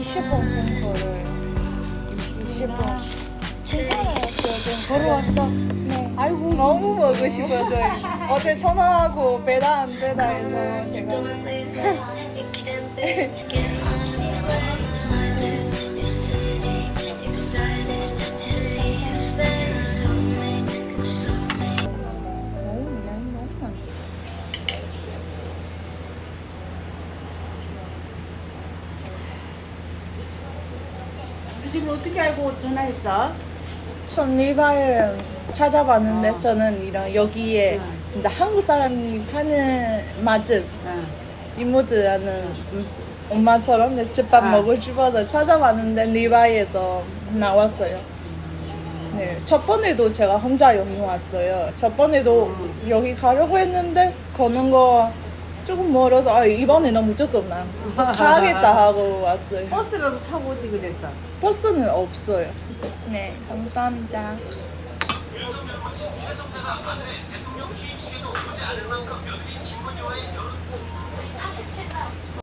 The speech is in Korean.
20분쯤 걸어요. 20분. 괜찮아요. 걸어왔어. 네. 아이고 너무 먹고 싶어서 어제 전화하고 배달 안 되다 해서 제가 집을 어떻게 알고 전화했어? 전 리바를 찾아봤는데 저는 이런 여기에 진짜 한국 사람이 파는 맛집 응. 이모즈라는 엄마처럼 집밥 아. 먹을 싶어서 찾아봤는데 리바이에서 나왔어요. 네, 첫 번에도 제가 혼자 여기 왔어요. 첫 번에도 여기 가려고 했는데 거는 거 조금 멀어서 아, 이번에는 무조건 나 가겠다 하고 왔어요. 버스라도 타고 오지 그랬어. 버스는 없어요. 네, 감사합니다.